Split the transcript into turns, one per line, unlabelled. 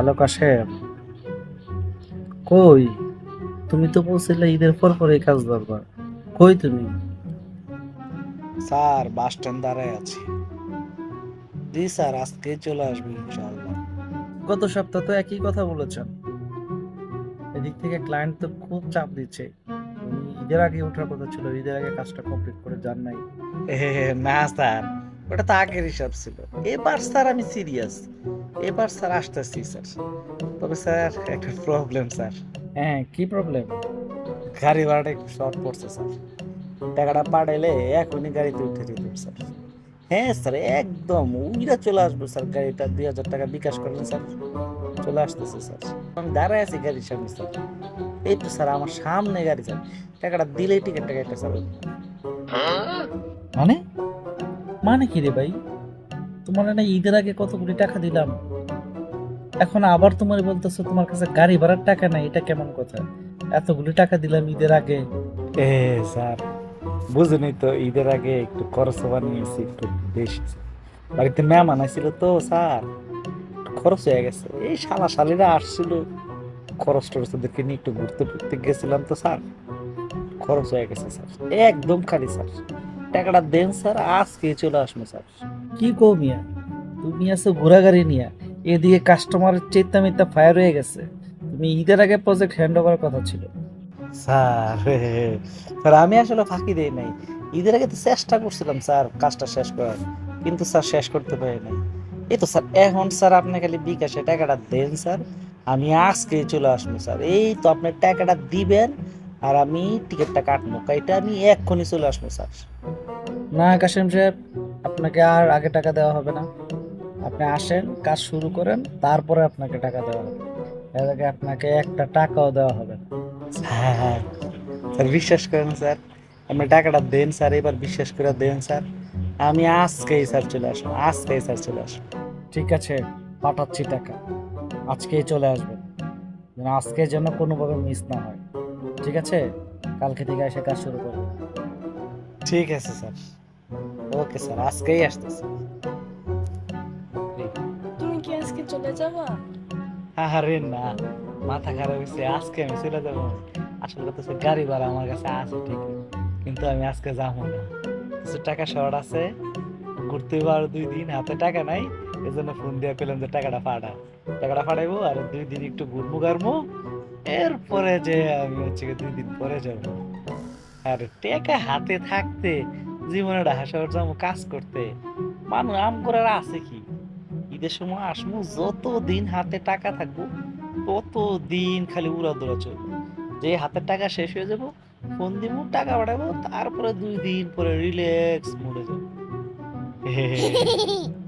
Hello Kashem কই? তুমি তো বলছিলে ঈদের পর পর কাজ দরকার। কই তুমি?
স্যার বাস স্ট্যান্ড দাঁড়ায় আছি। জি স্যার আজকে চলে আসবে ইনশাআল্লাহ।
গত সপ্তাহ তো একই কথা বলেছেন। এদিক থেকে ক্লায়েন্ট তো খুব চাপ দিচ্ছে। ঈদের আগে ওঠার কথা ছিল ঈদের আগে কাজটা কমপ্লিট করে যান নাই।
না স্যার ওটা তো আগের হিসাব ছিল। এবার স্যার আমি সিরিয়াস এবার স্যার আসতেছি স্যার। তবে স্যার একটা প্রবলেম স্যার।
হ্যাঁ কি প্রবলেম
গাড়ি ভাড়াটা একটু শর্ট পড়ছে স্যার। টাকাটা পাঠাইলে এখনই গাড়িতে উঠে যেতাম স্যার। হ্যাঁ স্যার একদম। উইরা চলে আসব স্যার গাড়িটা দুই হাজার টাকা বিকাশ করলেন স্যার। চলে আসতেছে স্যার। আমি দাঁড়ায় আছি গাড়ির সামনে স্যার। এই তো স্যার আমার সামনে গাড়ি স্যার। টাকাটা দিলেই টিকিট টাকা একটা স্যার।
মানে? মানে কি রে ভাই? তোমার না ঈদের আগে কতগুলি টাকা দিলাম? এখন আবার তোমার বলতেছো, তোমার কাছে গাড়ি ভাড়ার টাকা নাই, এটা কেমন কথা? এতগুলি টাকা দিলাম ঈদের আগে।
এ স্যার, বুঝুনি তো, ঈদের আগে একটু খরচ বানিয়েছি, একটু বেশি। বাড়িতে মেহমান আসছিল তো, স্যার খরচ হয়ে গেছে। এই শালা শালিরা আসছিল, খরচ টরচ ওদেরকে নিয়ে একটু ঘুরতে ফিরতে গেছিলাম তো, স্যার। খরচ হয়ে গেছে, স্যার। একদম খালি, স্যার। টাকাটা দেন, স্যার আজকে চলে আসব, স্যার।
কি কো মিয়া? তুমি আছো ঘোড়া গাড়ি নিয়া। এদিকে কাস্টমারের চেতা মিতা ফায়ার হয়ে গেছে। তুমি ঈদের আগে প্রজেক্ট হ্যান্ড ওভার কথা ছিল।
স্যার স্যার আমি আসলে ফাঁকি দেই নাই। ঈদের আগে তো চেষ্টা করছিলাম স্যার কাজটা শেষ করার। কিন্তু স্যার শেষ করতে পারি নাই। এই তো স্যার এখন স্যার আপনি খালি বিকাশে টাকাটা দেন স্যার। আমি আজকে চলে আসব স্যার। এই তো আপনি টাকাটা দিবেন আর আমি টিকিটটা কাটবো। এটা আমি এক্ষুনি চলে আসব স্যার।
না কাশেম সাহেব আপনাকে আর আগে টাকা দেওয়া হবে না। আপনি আসেন কাজ শুরু করেন তারপরে আপনাকে টাকা দেওয়া হবে। এর আগে আপনাকে একটা টাকাও দেওয়া হবে না।
হ্যাঁ স্যার বিশ্বাস করেন স্যার আপনি টাকাটা দেন স্যার এবার বিশ্বাস করে দেন স্যার। আমি আজকেই স্যার চলে আসব আজকেই স্যার চলে আসব।
ঠিক আছে পাঠাচ্ছি টাকা। আজকেই চলে আসবেন। যেন আজকে যেন কোনোভাবে মিস না হয়। ঠিক আছে? কালকে থেকে এসে কাজ শুরু করবেন।
ঠিক আছে স্যার। ওকে স্যার আজকেই আসতেছি।
তুমি কি আজকে চলে যাবা?
আরে না মাথা খারাপ হয়েছে আজকে আমি চলে যাব। আসল কথা হচ্ছে গাড়ি ভাড়া আমার কাছে আছে ঠিকই কিন্তু আমি আজকে যাব না। কিছু টাকা শর্ট আছে ঘুরতে আরও দুই দিন হাতে টাকা নাই এই জন্য ফোন দিয়ে পেলাম যে টাকাটা পাঠা টাকাটা পাঠাইবো আর দুই দিন একটু ঘুরবো গারমো এরপরে যে আমি হচ্ছে দুই দিন পরে যাব। আর টাকা হাতে থাকতে জীবনে হাসার যাব কাজ করতে। মানুষ আম করার আছে কি? ঈদের সময় আসব যত দিন হাতে টাকা থাকব তত দিন খালি উড়া দৌড়া চলবে। যে হাতের টাকা শেষ হয়ে যাব, ফোন দিব টাকা পাঠাবো, তারপরে দুই দিন পরে রিল্যাক্স মরে যাব।